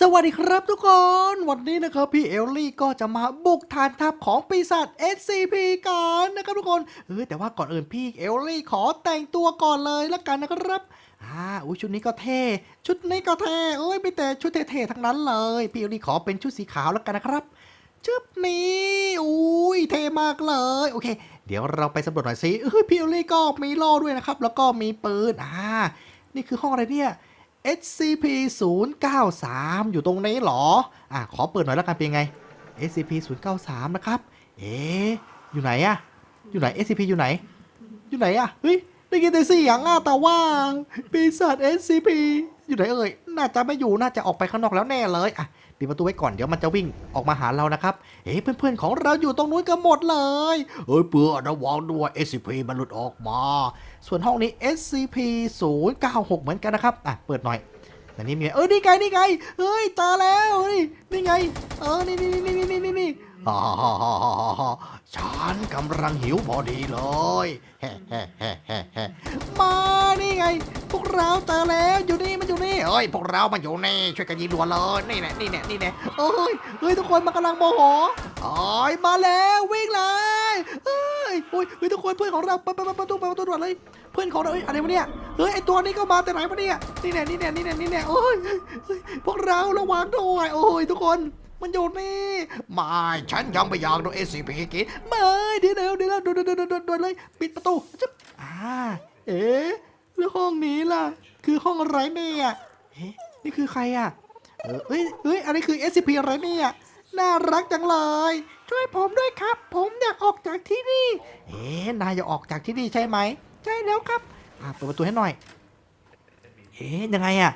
สวัสดีครับทุกคน วันนี้นะครับพี่เอลลี่ก็จะมาบุกฐานทัพของปีศาจ SCP กันนะครับทุกคนเออแต่ว่าก่อนอื่นพี่เอลลี่ขอแต่งตัวก่อนเลยละกันนะครับอ่าอุ้ยชุดนี้ก็เท่ ชุดนี้ก็เท่เอ้ยไม่แต่ชุดเท่ๆทั้งนั้นเลย พี่เอลลี่ขอเป็นชุดสีขาวแล้วกันนะครับชึบนี้อุ้ยเท่มากเลยโอเค เดี๋ยวเราไปสำรวจหน่อยสิเฮ้ยพี่เอลลี่ก็มีโล่ด้วยนะครับ แล้วก็มีปืนอ่านี่คือห้องอะไรเนี่ย SCP 0 9 3อยู่ตรงนี้หรอ อะ ขอเปิดหน่อยแล้วกันเป็นไง SCP 0 9 3นะครับ เอ๊อยู่ไหนอะอยู่ไหน SCP อยู่ไหน อยู่ไหนอะเฮ้ย ได้ยินแต่เสียงอะแต่ว่าปีศาจ SCP อยู่ไหนเอ่ย น่าจะไม่อยู่ น่าจะออกไปข้างนอกแล้วแน่เลย อะ ปิดประตูไว้ก่อนเดี๋ยวมันจะวิ่งออกมาหาเรานะครับเอ๊ะเพื่อนๆของเราอยู่ตรงนู้นกันหมดเลยเฮ้ยเปื่อระวังด้วย SCP มันหลุดออกมา ส่วนห้องนี้ SCP 0 9 6เหมือนกันนะครับ อะ เปิดหน่อยแต่นี่มีเออนี่ไงนี่ไง เฮ้ยเจอแล้วเฮ้ยนี่ไง เออ นี่นี่นี่นี่นี่นี่นี่ฮ่าฮ่าฮ่าฮ่าฮ่าฮ่าฉันกำลังหิวพอดีเลย แฮ่แฮ่แฮ่แฮ่แฮ่มานี่ไง พวกเราเจอแล้วอยู่นี่มันอยู่นี่เอ้ย พวกเรามันอยู่นี่ช่วยกันยิงด่วนเลยนี่แน่นี่แน่นี่แน่เอ้ยเฮ้ยทุกคนมันกำลังโมโหเอ้ยมาแล้ววิ่งเลยเฮ้ยโอ้ยเฮ้ยทุกคนเพื่อนของเราไปไปไปประตูไปประตูด่วนเลย เพื่อนของเราเอ้ยอะไรวะเนี่ยเฮ้ยไอตัวนี้ก็มาแต่ไหนวะเนี่ยนี่แน่นี่แน่นี่แน่นี่แน่โอ้ยเฮ้ยพวกเราระวังด้วยโอ้ยทุกคนมันอยู่นี่ไม่ฉันยังไม่อยากโดน SCP กินไม่เดี๋ยวเดี๋ยวเดี๋ยวโดนโดนโดนดนโดนเลย ปิดประตูจึ๊บอ่าเอ๊ะแล้วห้องนี้ล่ะ คือห้องอะไรเนี่ย เอ๊ะนี่คือใครอะ เออเฮ้ยเอ้ยอะไรคือ SCP อะไรเนี่ย น่ารักจังเลย ช่วยผมด้วยครับ ผมอยากออกจากที่นี่ เอ๊ะนายอยากออกจากที่นี่ใช่ไหม ใช่แล้วครับ อ่าเปิดประตูให้หน่อย เอ๊ะยังไงอะ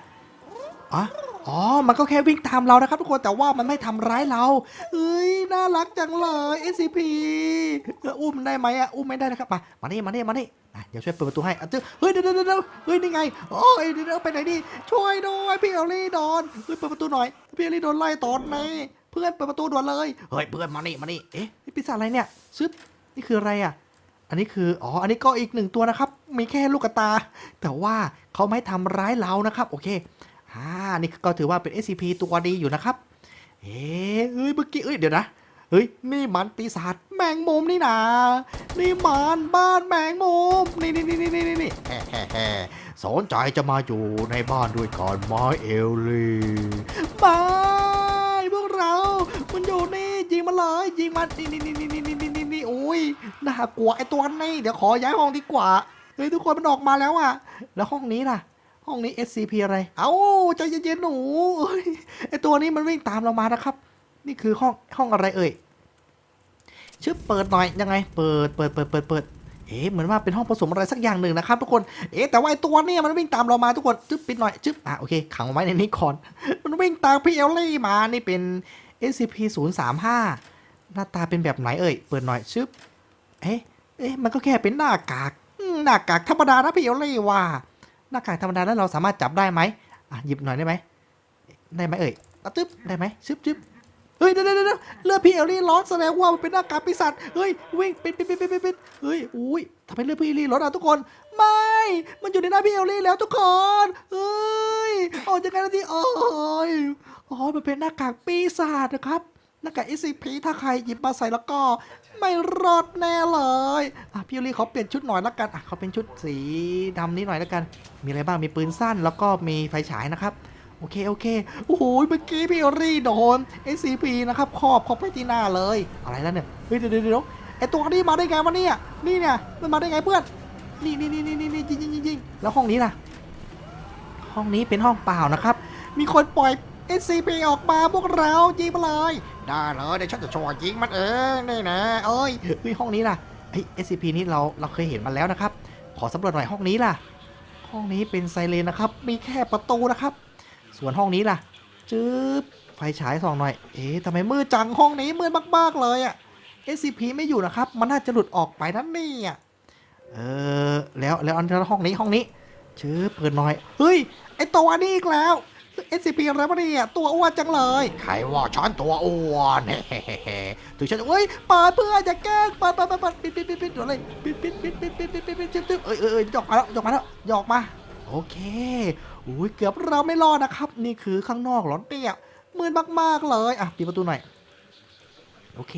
อ๋อ อ๋อ มันก็แค่วิ่งตามเรานะครับทุกคน แต่ว่ามันไม่ทำร้ายเรา เอ้ย น่ารักจังเลย SCP เอออุ้มได้ไหมอะอุ้มไม่ได้นะครับ มา มานี่มานี่มานี่อะเดี๋ยวช่วยเปิดประตูให้อะเจ้าเฮ้ยเดี๋ยวเดี๋ยวเฮ้ยนี่ไงโอ้ยเดี๋ยวเดี๋ยวไปไหนดีช่วยด้วยพี่เอลลี่โดนเฮ้ยเปิดประตูหน่อย พี่เอลลี่โดนไล่ตอนไหนเพื่อนเปิดประตูด่วนเลย เฮ้ยเพื่อนมานี่มานี่เอ๊ะนี่ปีศาจอะไรเนี่ยซึบนี่คืออะไรอะอันนี้คือ อ๋อ อันนี้ก็อีกหนึ่งตัวนะครับ มีแค่ลูกตา แต่ว่าเขาไม่ทำร้ายเรานะครับ โอเค อ่านี่ก็ถือว่าเป็น SCP ตัวดีอยู่นะครับ เอ้ยเมื่อกี้เอ้ยเดี๋ยวนะเฮ้ยนี่มันปีศาจแมงมุมนี่นานี่มันบ้านแมงมุมนี่นี่นี่นี่นี่นี่แฮ่แฮ่แฮ่สนใจจะมาอยู่ในบ้านด้วยก่อนไหมเอลลี่ไม่พวกเรา มันอยู่นี่ยิงมันเลยยิงมันนี่นี่นี่นี่นี่นี่นี่นี่โอ้ยน่ากลัวไอ้ตัวนี้เดี๋ยวขอย้ายห้องดีกว่าเฮ้ยทุกคนมันออกมาแล้วอะแล้วห้องนี้ล่ะ ห้องนี้ SCP อะไร เอ้าใจเย็นๆหนูเฮ้ยไอตัวนี้มันวิ่งตามเรามานะครับ นี่คือห้องห้องอะไรเอ่ยชื่อเปิดหน่อยยังไง เปิดเปิดเปิดเปิดเปิดเอ๊ะเหมือนว่าเป็นห้องผสมอะไรสักอย่างหนึ่งนะครับทุกคน เอ๊ะแต่ว่าไอตัวนี้มันวิ่งตามเรามาทุกคนจึ๊บปิดหน่อยจึ๊บอะโอเคขังไว้ในนี้ก่อน มันวิ่งตามพี่เอลลี่มานี่เป็น SCP 0 3 5หน้าตาเป็นแบบไหนเอ่ยเปิดหน่อยชึบเอ๊ะเอ๊ะมันก็แค่เป็นหน้ากากหน้ากากธรรมดานะพี่เอลลี่ว่า หน้ากากธรรมดาแล้วเราสามารถจับได้ไหมอะหยิบหน่อยได้ไหมได้ไหมเอ่ยอะตึ๊บได้ไหมชึบชึบเฮ้ยเดี๋ยวเดี๋ยวเดี๋ยวเลือดพี่เอลลี่ร้อนแสดงว่ามันเป็นหน้ากากปีศาจเฮ้ยวิ่งปิดปิดปิดปิดปิดปิดเฮ้ยอุ้ยทำไมเลือดพี่เอลลี่ร้อนอะทุกคน ไม่ มันอยู่ในหน้าพี่เอลลี่แล้วทุกคนเฮ้ยออกจากกันทีโอ้ยอ๋อมันเป็นหน้ากากปีศาจนะครับหน้ากาก SCP ถ้าใครหยิบมาใส่แล้วก็ ไม่รอดแน่เลยอะพี่ลี่เขาเปลี่ยนชุดหน่อยละกันอะเขาเป็นชุดสีดำนี้หน่อยละกัน มีอะไรบ้างมีปืนสั้นแล้วก็มีไฟฉายนะครับโอเค โอเค โอ้โห เมื่อกี้พี่เอลลี่โดน SCP นะครับครอบเขาไปที่หน้าเลย อะไรแล้วเนี่ย เฮ้ยเดี๋ยวเดี๋ยวเดี๋ยวไอตัวนี้มาได้ไงวะเนี่ย นี่เนี่ย มันมาได้ไงเพื่อน นี่นี่นี่นี่นี่นี่จริงจริงจริงแล้วห้องนี้ล่ะ ห้องนี้เป็นห้องเปล่านะครับ มีคนปล่อย SCP ออกมาพวกเรายิงมาเลย ได้เลยเดี๋ยวฉันจะโช่วยยิงมันเองนี่นะเอ้ยเฮ้ยห้องนี้ล่ะเฮ้ย SCP นี้เราเราเคยเห็นมันแล้วนะครับ ขอสำรวจหน่อยห้องนี้ล่ะ ห้องนี้เป็นไซเรนนะครับ มีแค่ประตูนะครับ ส่วนห้องนี้ล่ะจึ๊บไฟฉายส่องหน่อย เอ๊ะทำไมมืดจังห้องนี้มืดมากๆเลยอะ SCP ไม่อยู่นะครับ มันน่าจะหลุดออกไปนั่นนี่อะเออแล้วแล้วอันแล้ห้องนี้ห้องนี้ชื้อเปิดหน่อย เฮ้ย ไอตัวนี้อีกแล้ว SCP อะไรวะเนี่ยตัวอ้วนจังเลย ใครว่าฉันตัวอ้วนเฮ้ๆถึงฉันเฮ้ยเปิดเพื่อจะแกล้งเปิดเปิดเปิดปิดปิดปิดปิดปิดเดี๋ยวเลยปิดปิดปิดปิดปิดปิดปิดปิดปิดเอ้ยเอ้ยเอ้ยหยอกมาแล้วหยอกมาแล้วหยอกมา โอเคอุ้ยเกือบเราไม่รอดนะครับ นี่คือข้างนอกหรอเนี่ยมืดมากๆเลยอะปิดประตูหน่อยโอเค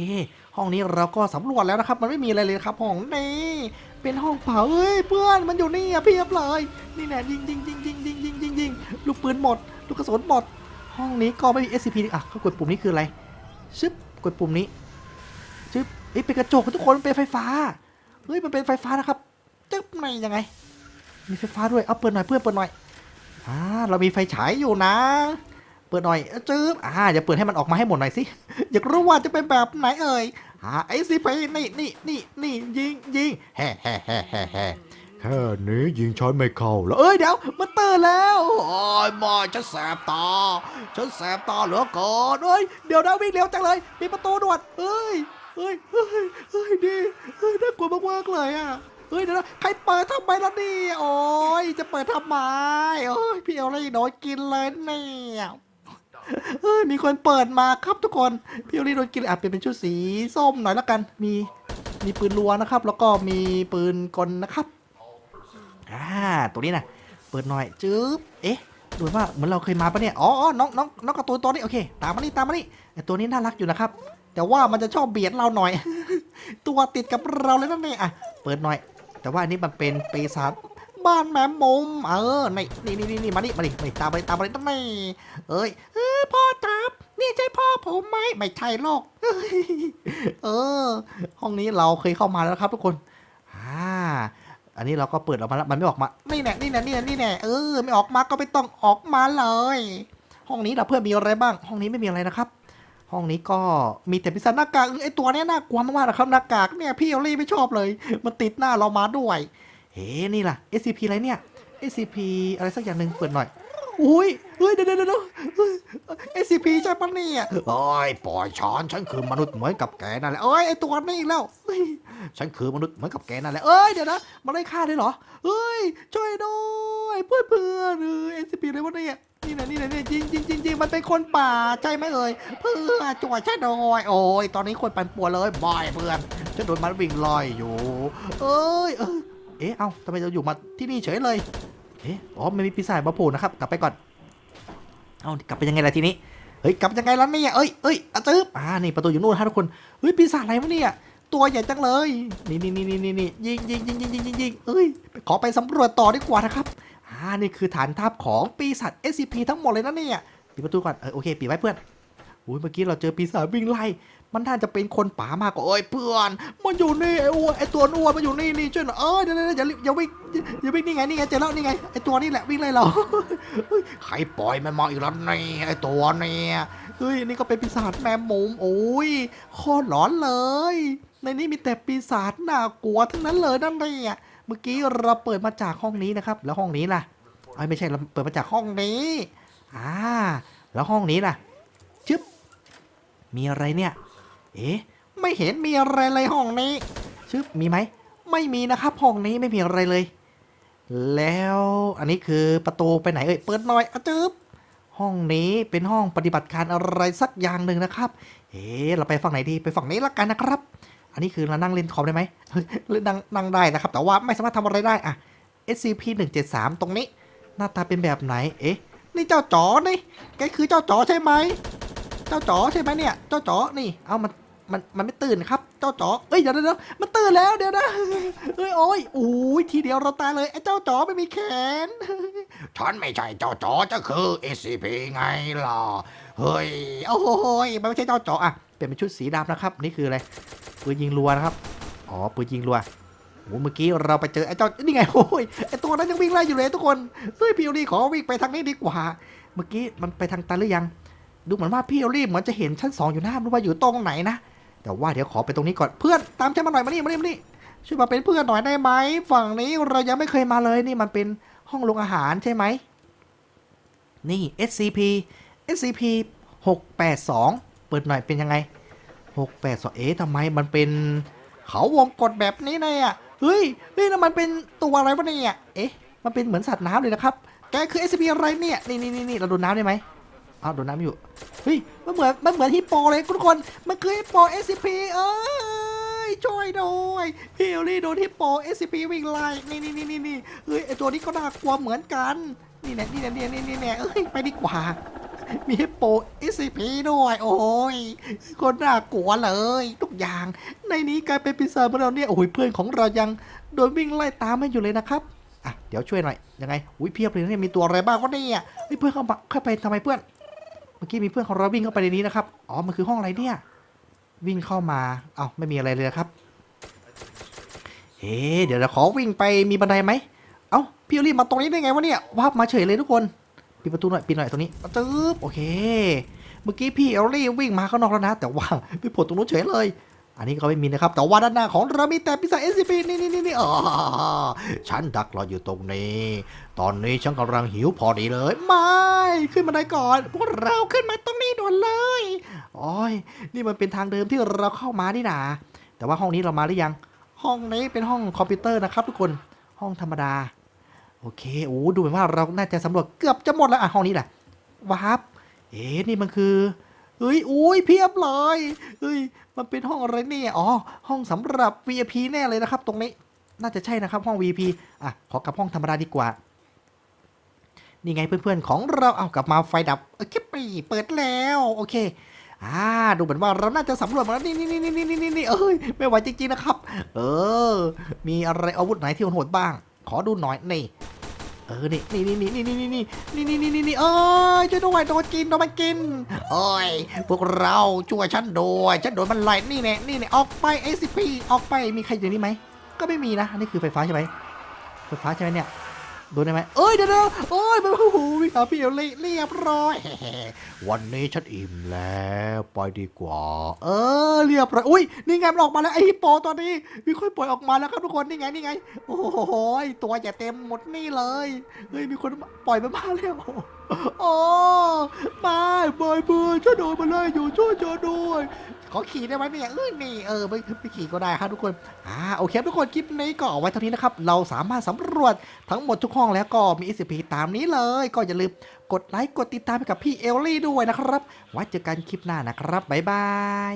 ห้องนี้เราก็สำรวจแล้วนะครับ มันไม่มีอะไรเลยครับห้องนี้เป็นห้องเผาเฮ้ยเพื่อนมันอยู่นี่อะเพียบเลย นี่แน่ยิงยิงยิงยิงยิงยิงยิงยิงลูกปืนหมด ลูกกระสุนหมด ห้องนี้ก็ไม่มี SCP อะก็กดปุ่มนี้คืออะไรชึบกดปุ่มนี้ชึบเอ้ยเป็นกระจกทุกคนมันเป็นไฟฟ้าเฮ้ยมันเป็นไฟฟ้านะครับจึ๊บในยังไง มีไฟฟ้าด้วยเอาเปิดหน่อยเพื่อนเปิดหน่อยอ่าเรามีไฟฉายอยู่นะ เปิดหน่อยจึ๊บอ่าอย่าเปิดให้มันออกมาให้หมดหน่อยสิอยากรู้ว่าจะเป็นแบบไหนเอ่ยหาไอซีพีนี่นี่นี่นี่ยิงยิงแฮ่แฮ่แฮ่แฮ่ แฮ่แค่นี้ยิงช้อนไม่เข้าแล้วเอ้ยเดี๋ยวมันตื่นแล้วโอ้ยมอยฉันแสบตาฉันแสบตาเหลือเกินเอ้ยเดี๋ยวนะวิ่งเร็วจังเลยปิดประตูด่วนเอ้ยเอ้ยเอ้ยเอ้ยดีเอ้ยน่ากลัวมากๆเลยอะเฮ้ยเดี๋ยวนะใครเปิดทำไมล่ะนี่โอ้ยจะเปิดทำไมโอ้ยพี่เอาอะไรโดนกินเลยเนี่ยเอ้ยมีคนเปิดมาครับทุกคนพี่โอลี่โดนกินอะเปลี่ยนเป็นชุดสีส้มหน่อยละกัน มีมีปืนรัวนะครับ แล้วก็มีปืนกลนะครับ ตัวนี้นะเปิดหน่อยจึ๊บเอ๊ะดูว่าเหมือนเราเคยมาปะเนี่ยอ๋อน้องน้องน้องกร์ตูนตัวนี้โอเค ตามมานี่ตามมานี่ไอตัวนี้น่ารักอยู่นะครับ แต่ว่ามันจะชอบเบียดเราหน่อย ตัวติดกับเราเลยนั่นเองอะเปิดหน่อย แต่ว่าอันนี้มันเป็นปีศาจบ้านแมมมุม เออนี่นี่นี่นี่มานี่มานี่มานี่ตามไปตามไปนั่นนี่เอ้ยเออพ่อครับนี่ใช่พ่อผมไหมไม่ใช่หรอกเออ ห้องนี้เราเคยเข้ามาแล้วครับทุกคนอ่า อันนี้เราก็เปิดออกมาแล้วมันไม่ออกมา นี่แน่นี่แน่นี่แน่นี่แน่เออไม่ออกมาก็ไม่ต้องออกมาเลย ห้องนี้เราเพื่อนมีอะไรบ้าง ห้องนี้ไม่มีอะไรนะครับ ห้องนี้ก็มีแต่พิซซ่าหน้ากากเออไอตัวนี้น่ากลัวมากๆนะครับหน้ากากเนี่ยพี่เอลลี่ไม่ชอบเลย มันติดหน้าเรามาด้วย เฮ้นี่ล่ะ SCP อะไรเนี่ย SCP อะไรสักอย่างหนึ่งเปิดหน่อย อุ้ยเฮ้ยเดี๋ยวเดี๋ยวเดี๋ยวเฮ้ย SCP ใช่ปะเนี่ยโอ้ยปล่อยช้อนฉันคือมนุษย์เหมือนกับแกนั่นแหละเอ้ยไอตัวนี้อีกแล้วเฮ้ยฉันคือมนุษย์เหมือนกับแกนั่นแหละเอ้ยเดี๋ยวนะมันไล่ฆ่าได้เหรอเฮ้ยช่วยด้วยเพื่อนเพื่อนเออ SCP อะไรวะเนี่ยนี่นะนี่นะนี่จริงจริงจริงจริงมันเป็นคนป่าใช่ไหมเอ่ยเพื่อจ่วยฉันหน่อยโอ้ยตอนนี้คนปั่นป่วนเลยบายเพื่อนฉันโดนมันวิ่งไล่อยู่ เอ้ยเอ๊ะเอ้าทำไมเราอยู่มาที่นี่เฉยเลย เอ๊ะอ๋อไม่มีปีศาจมาโผล่นะครับ กลับไปก่อน เอ้ากลับไปยังไงล่ะทีนี้ เฮ้ย กลับยังไงล่ะเนี่ยเอ้ยเอ้ยอะจึ๊บอ่า นี่ประตูอยู่นู่นฮะทุกคน เฮ้ย ปีศาจอะไรวะเนี่ย ตัวใหญ่จังเลย นี่นี่นี่นี่นี่นี่ยิงยิงยิงยิงยิงยิงยิงเอ้ย ขอไปสำรวจต่อดีกว่านะครับ อ่า นี่คือฐานทัพของปีศาจ SCP ทั้งหมดเลยนะเนี่ย ปิดประตูก่อน เออโอเค ปิดไว้เพื่อนอุ้ยเมื่อกี้เราเจอปีศาจวิ่งไล่ มันน่าจะเป็นคนป่ามากกว่าเอ้ยเพื่อน มันอยู่นี่ไอ้อ้วนไอ้ตัวอ้วนมันอยู่นี่นี่ช่วยหน่อยเอ้ยเดี๋ยวเดี๋ยวเดี๋ยวอย่าอย่าวิ่งอย่าวิ่งนี่ไงนี่ไงเจอแล้วนี่ไงไอ้ตัวนี่แหละวิ่งไล่เราใครปล่อยมันมาอีกแล้วนี่ไอ้ตัวเนี่ยเฮ้ยนี่ก็เป็นปีศาจแมมมุมโอ้ยโคตรหลอนเลย ในนี้มีแต่ปีศาจน่ากลัวทั้งนั้นเลยนั่นเนี่ยเมื่อกี้เราเปิดมาจากห้องนี้นะครับ แล้วห้องนี้ล่ะเอ้ไม่ใช่เราเปิดมาจากห้องนี้อ่าแล้วห้องนี้ล่ะ ชึบ มีอะไรเนี่ย เอ๊ะ ไม่เห็นมีอะไรเลยห้องนี้ชึบมีไหม ไม่มีนะครับห้องนี้ไม่มีอะไรเลย แล้วอันนี้คือประตูไปไหนเอ่ย เปิดหน่อยอะจึบห้องนี้เป็นห้องปฏิบัติการอะไรสักอย่างหนึ่งนะครับ เอ๊ะเราไปฝั่งไหนดี ไปฝั่งนี้ละกันนะครับ อันนี้คือเรานั่งเล่นคอมได้ไหมเฮ้ยเล่นนั่งนั่งได้นะครับ แต่ว่าไม่สามารถทำอะไรได้อะ SCP 173ตรงนี้ หน้าตาเป็นแบบไหน เอ๊ะ นี่เจ้าจ๋อนี่แกคือเจ้าจ๋อใช่ไหม เจ้าจ๋อใช่ไหมเนี่ย เจ้าจ๋อนี่ เอามัน มันมันไม่ตื่นครับ เจ้าจ๋อเอ้ยเดี๋ยวเดี๋ยวเดี๋ยวมันตื่นแล้วเดี๋ยวนะเอ้ยโอ้ยโอ้ยทีเดียวเราตายเลยไอ้เจ้าจ๋อไม่มีแขนฉันไม่ใช่เจ้าจ๋อจะคือ SCP ไงล่ะเฮ้ยโอ้ยมันไม่ใช่เจ้าจ๋ออะเปลี่ยนเป็นชุดสีดำนะครับนี่คืออะไรปืนยิงรัวนะครับอ๋อปืนยิงรัวโอ้เมื่อกี้เราไปเจอไอ้เจ้านี่ไงโอ้ยไอ้ตัวนั้นยังวิ่งไล่อยู่เลยทุกคนเฮ้ยพี่โอลี่ขอวิ่งไปทางนี้ดีกว่า เมื่อกี้มันไปทางตันหรือยัง ดูเหมือนว่าพี่โอลี่เหมือนจะเห็นชั้นสองอยู่หน้าไม่รู้ว่าอยู่ตรงไหนนะ แต่ว่าเดี๋ยวขอไปตรงนี้ก่อนเพื่อนตามฉันมาหน่อยมานี่มานี่มานี่ช่วยมาเป็นเพื่อนหน่อยได้ไหมฝั่งนี้เรายังไม่เคยมาเลยนี่มันเป็นห้องโรงอาหารใช่ไหมนี่ SCP SCP 682 เปิดหน่อยเป็นยังไง 682 เอ๊ะทำไมมันเป็นเขาวงกดแบบนี้เนี่ย เฮ้ยเฮ้ยมันเป็นตัวอะไรวะเนี่ย เอ๊ะ มันเป็นเหมือนสัตว์น้ำเลยนะครับ แกคือ SCP อะไรเนี่ย นี่นี่นี่เราดนน้ำได้ไหม อ้าวโดนน้ำอยู่เฮ้ยมันเหมือนมันเหมือนฮิปโปเลยทุกคนมันคือฮิปโป SCP เอ้ยช่วยด้วยพี่เอลลี่โดนฮิปโป SCP วิ่งไล่นี่นี่นี่นี่นี่เฮ้ยไอตัวนี้ก็น่ากลัวเหมือนกันนี่แน่นี่แน่นี่แน่นี่แน่เอ้ยไปดีกว่า มีให้โปร SCP ด้วย โอ้ยคนน่ากลัวเลย ทุกอย่าง ในนี้กลายเป็นปีศาจของเราเนี่ยโอ้ยเพื่อนของเรายังโดนวิ่งไล่ตามม่อยู่เลยนะครับอะเดี๋ยวช่วยหน่อยยังไงอุ้ยเพียบเลยเนี่ยมีตัวอะไรบ้างวะเนี่ยเฮ้ยเพื่อนเข้ามาเข้าไปทำไมเพื่อน มื่อกี้มีเพื่อนของเราวิ่งเข้าไปในนี้นะครับ อ๋อ มันคือห้องอะไรเนี่ย วิ่งเข้ามา เอ้าไม่มีอะไรเลยครับ เอ๊เดี๋ยวเราขอวิ่งไปมีบันไดไหม เอ้าพี่รีบมาตรงนี้ได้ไงวะเนี่ยวาบมาเฉยเลยทุกคน ปิดประตูหน่อย ปิดหน่อยตรงนี้จึ๊บโอเค เมื่อกี้พี่เอลลี่วิ่งมาข้างนอกแล้วนะ แต่ว่าไปโผล่ตรงนู้นเฉยเลย อันนี้ก็ไม่มีนะครับ แต่ว่าด้านหน้าของเรามีแต่พิซซ่า SCP นี่นี่นี่นี่อ๋อฉันดักรออยู่ตรงนี้ ตอนนี้ฉันกำลังหิวพอดีเลย ไม่ ขึ้นมาได้ก่อน พวกเราขึ้นมาตรงนี้ด่วนเลยโอ้ยนี่มันเป็นทางเดิมที่เราเข้ามานี่นาแต่ว่าห้องนี้เรามาหรือยัง ห้องนี้เป็นห้องคอมพิวเตอร์นะครับ ทุกคนห้องธรรมดา โอเคโอ้ดูเหมือนว่าเราน่าจะสำรวจเกือบจะหมดแล้วอะห้องนี้แหละวาร์ปเอ๊นี่มันคือ เฮ้ยอุ้ยเพียบเลยเฮ้ยมันเป็นห้องอะไรเนี่ยอ๋อห้องสำหรับ VIP แน่เลยนะครับ ตรงนี้น่าจะใช่นะครับห้อง VIP อะขอกลับห้องธรรมดาดีกว่านี่ไงเพื่อนๆของเราเอากลับมาไฟดับโอเคไปเปิดแล้วโอเคอ่าดูเหมือนว่าเราน่าจะสำรวจมาแล้วนี่นี่นี่นี่นี่นี่นี่เอ้ยไม่ไหวจริงๆนะครับ เออ มีอะไรอาวุธไหนที่โหดบ้าง ขอดูหน่อยนี่ ออนี่นี่นี่นี่นี่นี่นี่นี่นี่นี่นี่นี่เอ้ยช่วยด้วยโดนกินโดนมันกินโอ้ยพวกเราช่วยฉันด้วยฉันโดนมันไล่นี่แน่นี่แน่ออกไปเอซีพีออกไปมีใครอยู่นี่ไหมก็ไม่มีนะนี่คือไฟฟ้าใช่ไหมไฟฟ้าใช่ไหมเนี่ย โดนได้ไหมเอ้ยเดี๋ยวเดี๋ยวโอ้ยมันโอ้โหวิ่งหาพี่เอลลี่เรียบร้อยวันนี้ฉันอิ่มแล้วไปดีกว่า เออเรียบร้อยอุ้ยนี่ไงมันออกมาแล้วไอฮิปโปตัวนี้มีคนปล่อยออกมาแล้วครับทุกคนนี่ไงนี่ไง โอ้โหตัวอย่าเต็มหมดนี่เลยเฮ้ยมีคนปล่อยมันมาแล้วโอ้บาบายเบายฉันโดนมาเลยอยู่ช่วยเธอด้วย ขอขี่ได้ไหมเนี่ยเออนี่เออไปไปขี่ก็ได้ครับทุกคนอ่าโอเคทุกคนคลิปนี้ก็เอาไว้เท่านี้นะครับเราสามารถสำรวจทั้งหมดทุกห้องแล้วก็มี SCP ตามนี้เลย ก็อย่าลืมกดไลค์กดติดตามไปกับพี่เอลลี่ด้วยนะครับไว้เจอกันคลิปหน้านะครับบ๊ายบาย